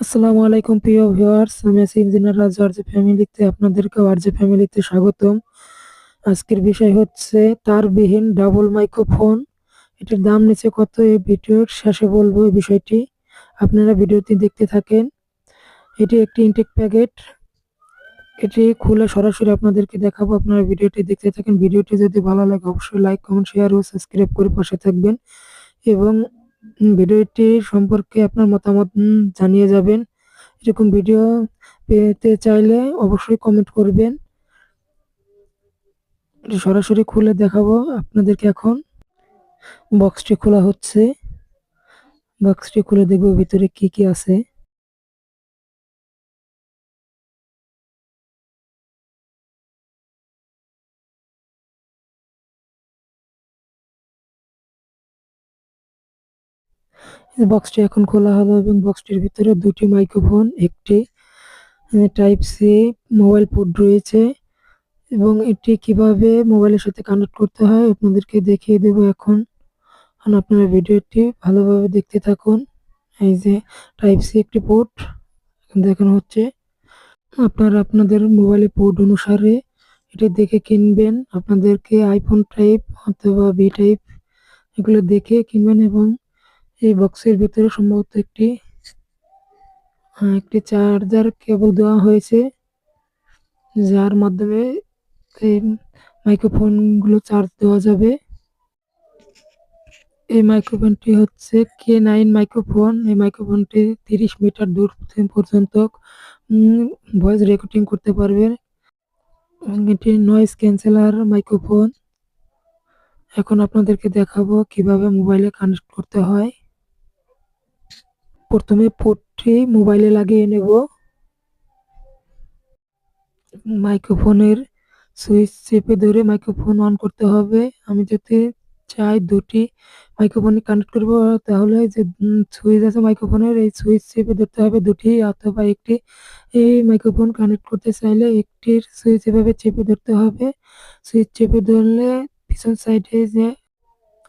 আসসালামু আলাইকুম, প্রিয় ভিউয়ার্স। আমি আছি ইঞ্জিনিয়ার রাজু আরজে ফ্যামিলিতে। আপনাদেরকে আরজে ফ্যামিলিতে স্বাগতম। আজকের বিষয় হচ্ছে, তারবিহীন ডাবল মাইক্রোফোন এটির দাম নিচে কত এই ভিডিওর শেষে বলব এই বিষয়টি। আপনারা ভিডিওটি দেখতে থাকেন। এটি একটি ইনটেক প্যাকেট এটি খুলে সরাসরি আপনাদেরকে দেখাবো। আপনারা ভিডিওটি দেখতে থাকেন। ভিডিওটি যদি ভালো লাগে, অবশ্যই লাইক কমেন্ট শেয়ার ও সাবস্ক্রাইব করে পাশে থাকবেন। এবং ভিডিওটি সম্পর্কে আপনার মতামত জানিয়ে যাবেন। এরকম ভিডিও পেতে চাইলে অবশ্যই কমেন্ট করবেন। সরাসরি খুলে দেখাবো আপনাদেরকে এখন। বক্সটি খোলা হচ্ছে। বক্সটি খুলে দেখব ভিতরে কি কি আছে। বক্সটি এখন খোলা হলো এবং বক্সটির ভিতরে দুটি মাইক্রোফোন একটি টাইপ সি মোবাইল পোর্ট রয়েছে এবং এটি কীভাবে মোবাইলের সাথে কানেক্ট করতে হয় আপনাদেরকে দেখিয়ে দেব এখন। আপনারা ভিডিওটি ভালোভাবে দেখতে থাকুন। এই যে টাইপ সি একটি পোর্ট দেখানো হচ্ছে। আপনারা আপনাদের মোবাইলে পোর্ট অনুসারে এটি দেখে কিনবেন। আপনাদেরকে আইফোন টাইপ অথবা বি টাইপ এগুলো দেখে কিনবেন এবং এই বক্সের ভিতরে সম্ভবত একটি একটি চার্জার কেবল দেওয়া হয়েছে, যার মাধ্যমে এই মাইক্রোফোনগুলো চার্জ দেওয়া যাবে। এই মাইক্রোফোনটি হচ্ছে কে নাইন মাইক্রোফোন এই মাইক্রোফোনটি তিরিশ মিটার দূর পর্যন্ত ভয়েস রেকর্ডিং করতে পারবে। এটি নয়েজ ক্যান্সেলার মাইক্রোফোন এখন আপনাদেরকে দেখাবো কীভাবে মোবাইলে কানেক্ট করতে হয়। প্রথমে পোর্টটি মোবাইলে লাগিয়ে নেব। মাইক্রোফোনের সুইচ চেপে ধরে মাইক্রোফোন অন করতে হবে। আমি যদি চাই দুটি মাইক্রোফোনে কানেক্ট করব, তাহলে যে সুইচ আছে মাইক্রোফোনের, এই সুইচ চেপে ধরতে হবে দুটি অথবা একটি। এই মাইক্রোফোন কানেক্ট করতে চাইলে একটির সুইচ এভাবে চেপে ধরতে হবে। সুইচ চেপে ধরলে পিছন সাইডে যে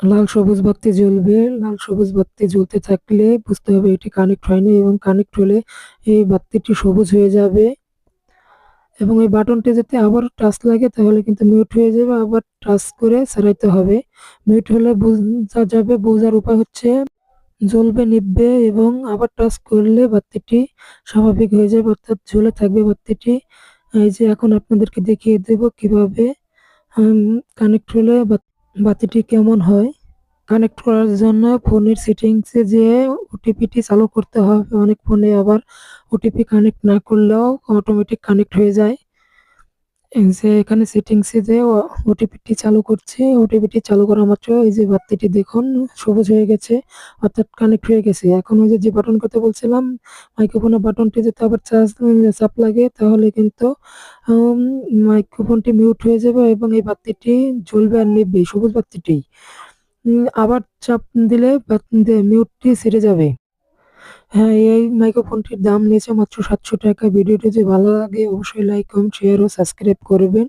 লাল সবুজ বাতি জ্বলবে, লাল সবুজ বাতি জ্বলতে থাকলে বুঝতে হবে এটি কানেক্ট হয়নি এবং কানেক্ট হলে এই বাতিটি সবুজ হয়ে যাবে। এবং এই বাটনটি যাতে আবার টাচ লাগে তাহলে কিন্তু মিউট হয়ে যাবে, আবার টাচ করে সারাইতে হবে। মিউট হলে বোঝা যাবে, বোঝার উপায় হচ্ছে জ্বলবে নিববে এবং আবার টাচ করলে বাতিটি স্বাভাবিক হয়ে যাবে, অর্থাৎ ঝুলে থাকবে বাতিটি। এই যে এখন আপনাদেরকে দেখিয়ে দেব কীভাবে কানেক্ট হলে বাতিটি কেমন হয়? কানেক্ট করার জন্য ফোনের সেটিংসে যে ওটিপিটি চালু করতে হবে, অনেক ফোনে আবার ওটিপি কানেক্ট না করলেও অটোমেটিক কানেক্ট হয়ে যায়। যে এখানে সেটিংসে যে ওটিপিটি চালু করছে ওটিপিটি চালু করা মাত্র এই যে বাতিটি দেখুন, সবুজ হয়ে গেছে, অর্থাৎ কানেক্ট হয়ে গেছে। এখন ওই যে বাটন করতে বলছিলাম মাইক্রোফোনের বাটনটি যদি আবার চার্জ চাপ লাগে, তাহলে কিন্তু মাইক্রোফোনটি মিউট হয়ে যাবে এবং এই বাতিটি জ্বলবে আর নিবে সবুজ বাতিটি আবার চাপ দিলে মিউটটি সেরে যাবে। হ্যাঁ এই মাইক্রোফোনটির দাম নিয়েছে মাত্র সাতশো টাকা। ভিডিওটি যদি ভালো লাগে, অবশ্যই লাইক কমেন্ট শেয়ার ও সাবস্ক্রাইব করবেন।